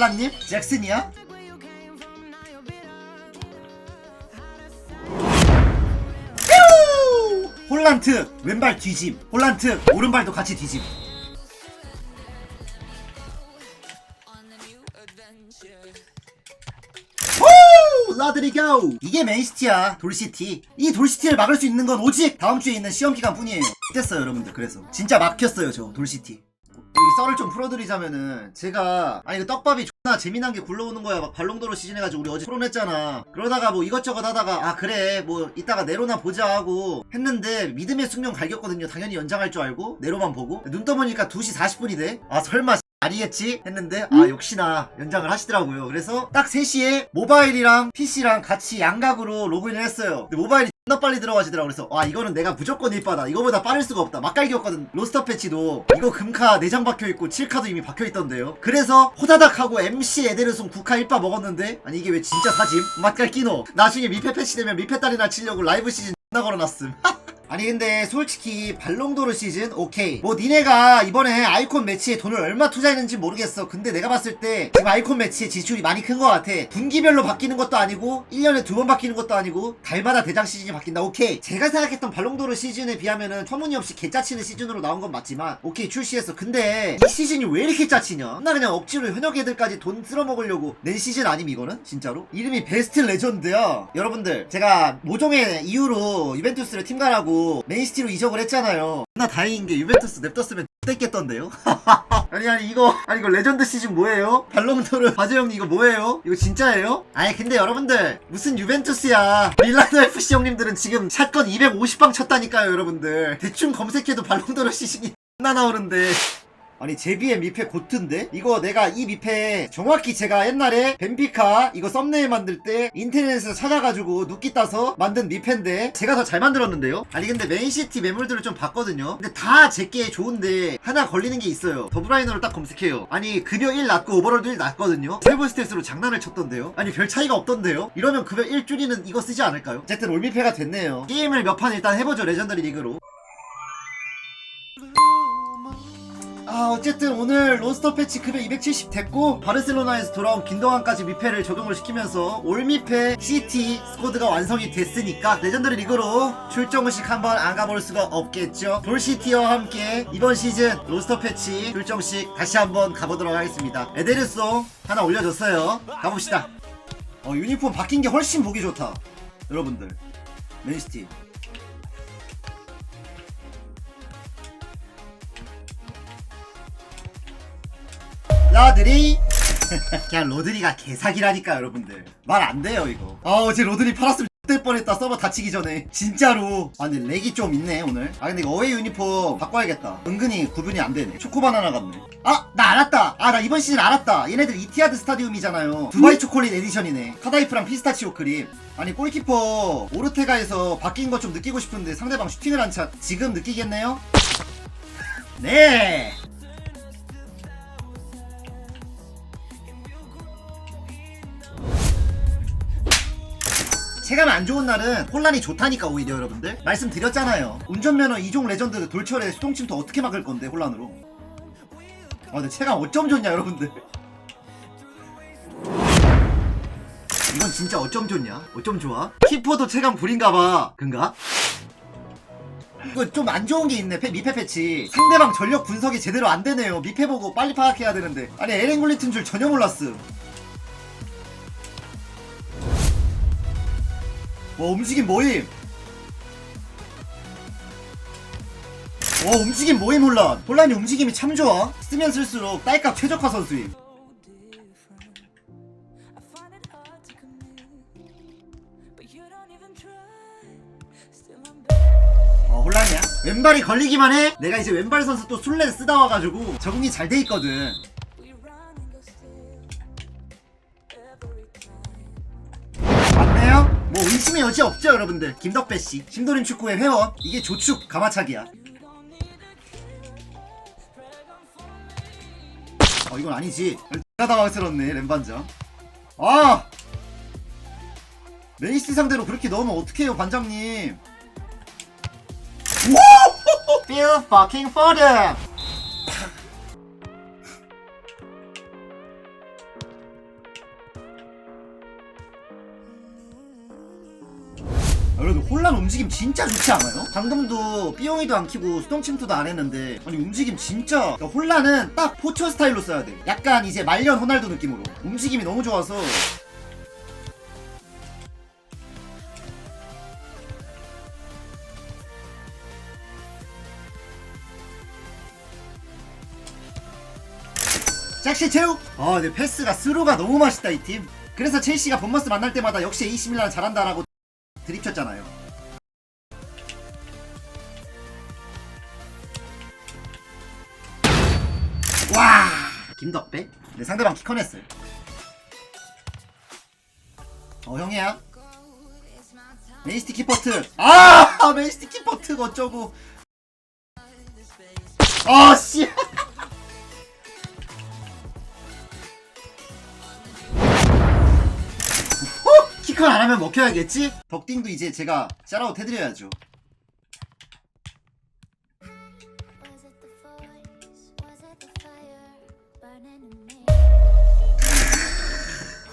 홀란님? 잭슨이야? 홀란트 왼발 뒤짐 홀란트 오른발도 같이 뒤짐 오! 라드리 고! 이게 맨시티야 돌시티 이 돌시티를 막을 수 있는 건 오직 다음 주에 있는 시험 기간 뿐이에요 됐어요 여러분들 그래서 진짜 막혔어요 저 돌시티 썰을 좀 풀어드리자면은 제가 아니 그 떡밥이 존나 재미난 게 굴러오는 거야. 막 발롱도로 시즌 해가지고 우리 어제 토론했잖아. 그러다가 뭐 이것저것 하다가 아 그래. 뭐 이따가 네로나 보자 하고 했는데 믿음의 숙명 갈겼거든요. 당연히 연장할 줄 알고. 네로만 보고. 눈 떠보니까 2시 40분이 돼아 설마 아니겠지? 했는데 아 역시나 연장을 하시더라고요. 그래서 딱 3시에 모바일이랑 PC랑 같이 양각으로 로그인을 했어요. 근데 모바일이 존나 빨리 들어가지더라고 그래서 아 이거는 내가 무조건 1바다. 이거보다 빠를 수가 없다. 막갈기였거든. 로스터 패치도. 이거 금카 4장 박혀있고 7카도 이미 박혀있던데요. 그래서 호다닥하고 MC 에데르송 9카 1바 먹었는데 아니 이게 왜 진짜 사짐? 맛깔 끼노. 나중에 미패 패치되면 미패 딸이나 치려고 라이브 시즌 존나 걸어놨음 아니 근데 솔직히 발롱도르 시즌? 오케이. 뭐 니네가 이번에 아이콘 매치에 돈을 얼마 투자했는지 모르겠어. 근데 내가 봤을 때 지금 아이콘 매치에 지출이 많이 큰 것 같아. 분기별로 바뀌는 것도 아니고 1년에 두 번 바뀌는 것도 아니고 달마다 대장 시즌이 바뀐다. 오케이. 제가 생각했던 발롱도르 시즌에 비하면은 터무니없이 개짜치는 시즌으로 나온 건 맞지만 오케이 출시했어. 근데 이 시즌이 왜 이렇게 짜치냐? 나 그냥 억지로 현역 애들까지 돈 쓸어먹으려고 낸 시즌 아님 이거는? 진짜로? 이름이 베스트 레전드야. 여러분들 제가 모종의 이유로 유벤투스를 팀가라고 맨시티로 이적을 했잖아요 나 다행인 게 유벤투스 냅뒀으면 땡겠던데요? 아니 아니 이거 아니 이거 레전드 시즌 뭐예요? 발롱도르 바제 형님 이거 뭐예요? 이거 진짜예요? 아니 근데 여러분들 무슨 유벤투스야 밀라노 FC 형님들은 지금 샷건 250방 쳤다니까요 여러분들 대충 검색해도 발롱도르 시즌이 나 나오는데 아니 제비의 미패 고트인데? 이거 내가 이 미패 정확히 제가 옛날에 벤피카 이거 썸네일 만들 때 인터넷에서 찾아가지고 눕기 따서 만든 미패인데 제가 더 잘 만들었는데요? 아니 근데 맨시티 매물들을 좀 봤거든요 근데 다 제게 좋은데 하나 걸리는 게 있어요 더브라이너를 딱 검색해요 아니 급여 1 낮고 오버롤도 1 낮거든요 세이브 스탯으로 장난을 쳤던데요? 아니 별 차이가 없던데요? 이러면 급여 1 줄이는 이거 쓰지 않을까요? 어쨌든 올미패가 됐네요 게임을 몇 판 일단 해보죠 레전더리 리그로 아 어쨌든 오늘 로스터 패치 급여 270 됐고 바르셀로나에서 돌아온 김동환까지 미패를 적용을 시키면서 올미패 CT 스쿼드가 완성이 됐으니까 레전더리 리그로 출정식 한번 안 가볼 수가 없겠죠. 돌시티와 함께 이번 시즌 로스터 패치 출정식 다시 한번 가보도록 하겠습니다. 에데르송 하나 올려줬어요. 가봅시다. 어 유니폼 바뀐 게 훨씬 보기 좋다. 여러분들 맨시티 러드리 그냥 로드리가 개사기라니까 여러분들. 말 안 돼요 이거. 아 어제 로드리 팔았으면 될 뻔했다. 서버 다치기 전에. 진짜로. 아 근데 렉이 좀 있네 오늘. 아 근데 이거 어웨이 유니폼 바꿔야겠다. 은근히 구분이 안 되네. 초코바나나 같네. 아 나 알았다. 아 나 이번 시즌 알았다. 얘네들 이티하드 스타디움이잖아요. 두바이 초콜릿 에디션이네. 카다이프랑 피스타치오 크림. 아니 골키퍼 오르테가에서 바뀐 거좀 느끼고 싶은데 상대방 슈팅을 안차 지금 느끼겠네요? 네 체감 안 좋은 날은 혼란이 좋다니까 오히려 여러분들. 말씀드렸잖아요. 운전면허 이종 레전드 돌철에 수동침투 어떻게 막을 건데 혼란으로? 아 근데 체감 어쩜 좋냐 여러분들. 이건 진짜 어쩜 좋냐? 어쩜 좋아? 키퍼도 체감 불인가봐. 근가? 이거 좀 안 좋은 게 있네 패, 미패 패치. 상대방 전력 분석이 제대로 안 되네요. 미패 보고 빨리 파악해야 되는데. 아니 에렌 굴리튼 줄 전혀 몰랐음 와 움직임 모임. 와 움직임 모임 혼란. 혼란이 움직임이 참 좋아. 쓰면 쓸수록 딸깍 최적화 선수임. 어 혼란이야? 왼발이 걸리기만 해? 내가 이제 왼발 선수 또 술래 쓰다 와가지고 적응이 잘 돼 있거든 뭐 의심의 여지 없죠 여러분들. 김덕배씨. 심도림 축구의 회원. 이게 조축 가마차기야. 어 이건 아니지. 나 당황스럽네 램반장 아! 메이스 상대로 그렇게 넣으면 어떡해요 반장님? 오! Feel fucking for them 혼란 움직임 진짜 좋지 않아요? 방금도 삐용이도 안 키고 수동 침투도 안 했는데 아니 움직임 진짜 그러니까 혼란은 딱 포처 스타일로 써야 돼 약간 이제 말년 호날두 느낌으로 움직임이 너무 좋아서 짝시 체육! 아, 근데 패스가 스루가 너무 맛있다, 이 팀. 그래서 첼시가 본머스 만날 때마다 역시 AC 밀란 잘한다라고 드립쳤잖아요. 와! 김덕배? 네, 상대방 키커냈어요. 어, 형이야? 메이스티 키퍼트! 아! 메이스티 키퍼트가 어쩌고. 아, 씨! 어? 키컨 안 하면 먹혀야겠지? 덕딩도 이제 제가 샤라웃 해드려야죠.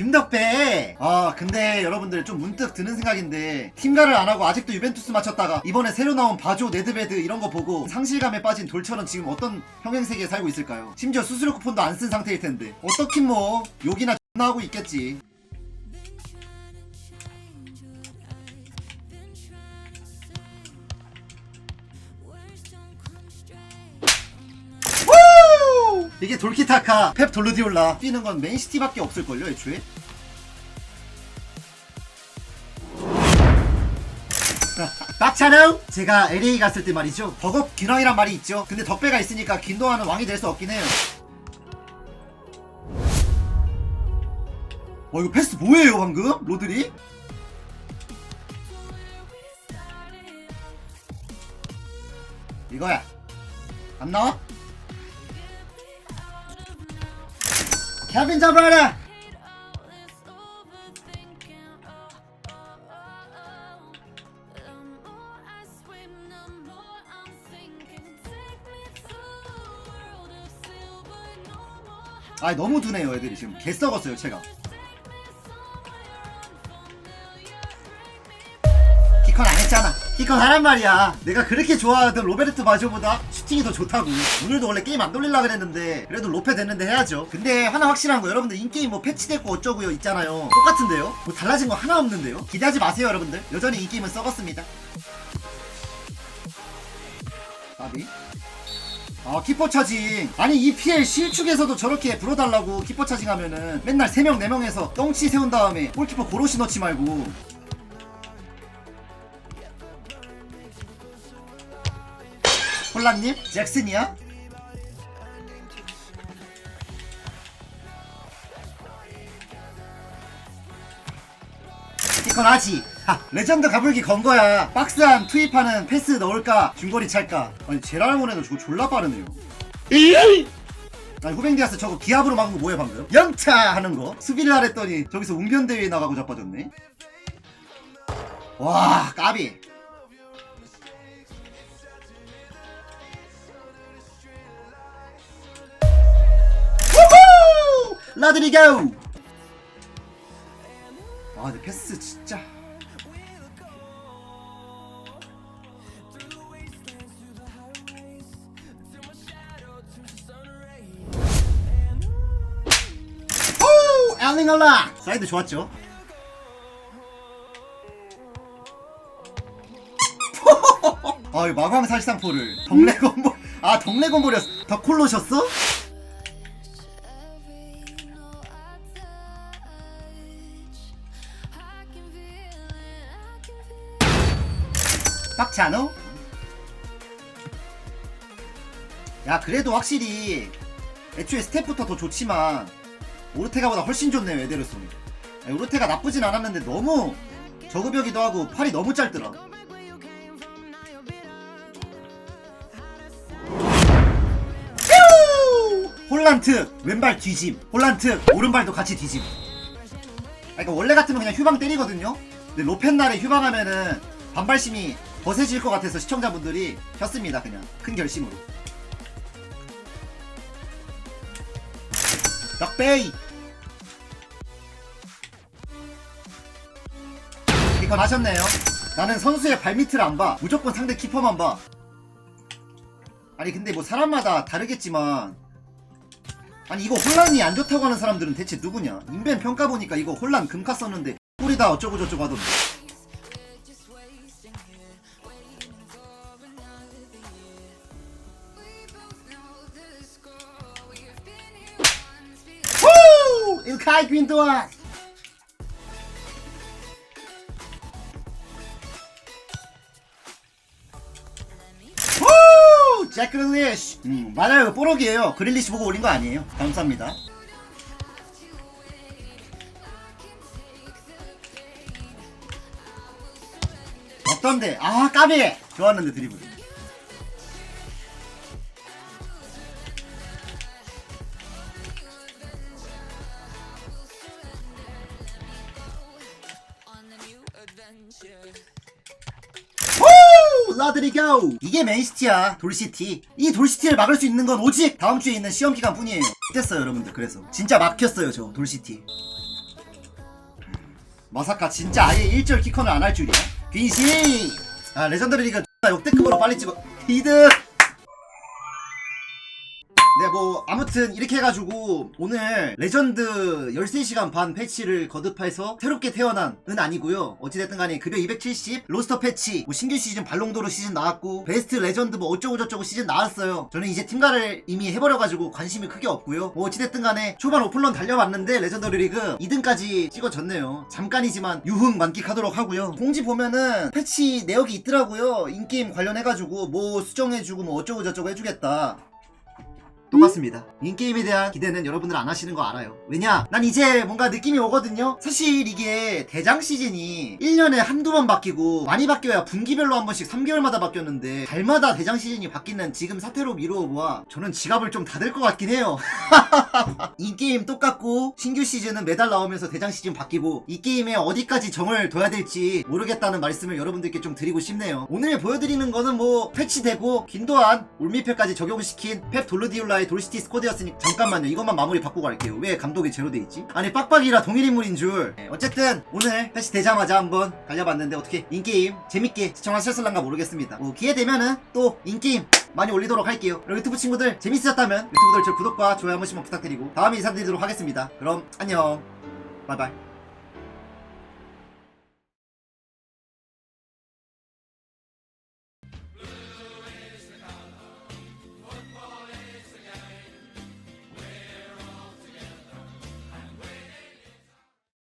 김덕배! 아, 근데 여러분들 좀 문득 드는 생각인데, 팀가를 안 하고 아직도 유벤투스 맞췄다가, 이번에 새로 나온 바조, 네드베드 이런 거 보고, 상실감에 빠진 돌처럼 지금 어떤 평행세계에 살고 있을까요? 심지어 수수료 쿠폰도 안 쓴 상태일 텐데. 어떻긴 뭐, 욕이나 X나 하고 있겠지. 이게 돌키타카, 펩 돌르디올라 뛰는 건 맨시티밖에 없을걸요, 애초에? 빡차노! 제가 LA 갔을 때 말이죠. 버겁 균왕이란 말이 있죠. 근데 덕배가 있으니까 긴도하는 왕이 될 수 없긴 해요. 어, 이거 패스 뭐예요, 방금? 로드리? 이거야. 안 나와? No more 아 너무 두네요 애들이 지금. 개 썩었어요 제가. 키컨 안 했잖아. 키컨 하란 말이야. 내가 그렇게 좋아하던 로베르트 바조보다 슈팅이 더 좋다고. 오늘도 원래 게임 안 돌리려고 그랬는데 그래도 로페 됐는데 해야죠. 근데 하나 확실한 거 여러분들 인게임 뭐 패치됐고 어쩌고요 있잖아요. 똑같은데요? 뭐 달라진 거 하나 없는데요? 기대하지 마세요 여러분들. 여전히 인게임은 썩었습니다. 까비? 아 키퍼 차징. 아니 EPL 실축에서도 저렇게 불어달라고 키퍼 차징 하면은 맨날 3명 4명에서 똥치 세운 다음에 골키퍼 고로시 넣지 말고 홀란님? 잭슨이야? 이건 하지. 하, 레전드 가불기 건 거야. 박스한 투입하는 패스 넣을까? 중거리 찰까? 아니 제랄몬에도 저거 졸라 빠르네요. 아니 후벤디아스 저거 기압으로 막은 거 뭐야 방금? 영차 하는 거? 수비를 하랬더니 저기서 웅변대회에 나가고 자빠졌네. 와 까비 라드리고 아 근데 패스 진짜. 오! 엘링얼라! 사이드 좋았죠? 아, 이 마광 살상포를 덕레 건볼 아 덕레 건볼이었어 덕콜로셨어? 빡치 않아? 야 그래도 확실히 애초에 스텝부터 더 좋지만 오르테가보다 훨씬 좋네요 에데르손이 야, 오르테가 나쁘진 않았는데 너무 저급여기도 하고 팔이 너무 짧더라! 홀란트 왼발 뒤짐 홀란트 오른발도 같이 뒤짐 아, 그러니까 원래 같으면 그냥 휴방 때리거든요? 근데 로펜날에 휴방하면은 반발심이 거세질 것 같아서 시청자분들이 켰습니다 그냥 큰 결심으로 덕베이 이건 하셨네요 나는 선수의 발밑을 안 봐. 무조건 상대 키퍼만 봐. 아니 근데 뭐 사람마다 다르겠지만 아니 이거 혼란이 안 좋다고 하는 사람들은 대체 누구냐? 인벤 평가 보니까 이거 혼란 금카 썼는데 꿀이다 어쩌고 저쩌고 하던데. 후! 일카이 퀸도아! 후! 잭 그릴리시! 음, 맞아요. 뽀록이에요. 그릴리시 보고 올린 거 아니에요. 감사합니다. 어떤데? 아, 까비! 좋았는데, 드리블. 라드리고! 이게 맨시티야, 돌시티. 이 돌시티를 막을 수 있는 건 오직 다음 주에 있는 시험 기간 뿐이에요. 됐어요, 여러분들. 그래서. 진짜 막혔어요, 저, 돌시티. 마사카 진짜 아예 1절 키컨을 안 할 줄이야? 귀신! 아, 레전더리 X나 역대급으로 빨리 찍어. 이득! 네, 뭐, 아무튼, 이렇게 해가지고, 오늘, 레전드 13시간 반 패치를 거듭해서, 새롭게 태어난, 은 아니고요 어찌됐든 간에, 급여 270, 로스터 패치, 뭐, 신규 시즌, 발롱도르 시즌 나왔고, 베스트 레전드 뭐, 어쩌고저쩌고 시즌 나왔어요. 저는 이제 팀가를 이미 해버려가지고, 관심이 크게 없고요 뭐, 어찌됐든 간에, 초반 오픈런 달려봤는데, 레전더리 리그 2등까지 찍어졌네요. 잠깐이지만, 유흥 만끽하도록 하고요 공지 보면은, 패치 내역이 있더라고요. 인게임 관련해가지고, 뭐, 수정해주고, 뭐, 어쩌고저쩌고 해주겠다. 똑같습니다. 인게임에 대한 기대는 여러분들 안 하시는 거 알아요. 왜냐? 난 이제 뭔가 느낌이 오거든요? 사실 이게 대장 시즌이 1년에 한두 번 바뀌고 많이 바뀌어야 분기별로 한 번씩 3개월마다 바뀌었는데 달마다 대장 시즌이 바뀌는 지금 사태로 미루어 보아 저는 지갑을 좀 닫을 것 같긴 해요. 인게임 똑같고 신규 시즌은 매달 나오면서 대장 시즌 바뀌고 이 게임에 어디까지 정을 둬야 될지 모르겠다는 말씀을 여러분들께 좀 드리고 싶네요. 오늘 보여드리는 거는 뭐 패치되고 긴도한 올미패까지 적용시킨 펩 돌르디올라 의 돌시티 스쿼드였으니 잠깐만요. 이것만 마무리 받고 갈게요. 왜 감독이 제로 돼 있지? 아니 빡빡이라 동일 인물인 줄. 네, 어쨌든 오늘 패치 되자마자 한번 달려봤는데 어떻게 인게임 재밌게 시청하셨을란가 모르겠습니다. 뭐 기회 되면은 또 인게임 많이 올리도록 할게요. 그리고 유튜브 친구들 재밌으셨다면 유튜브들 저 구독과 좋아요 한 번씩만 부탁드리고 다음에 인사드리도록 하겠습니다. 그럼 안녕. 바이바이.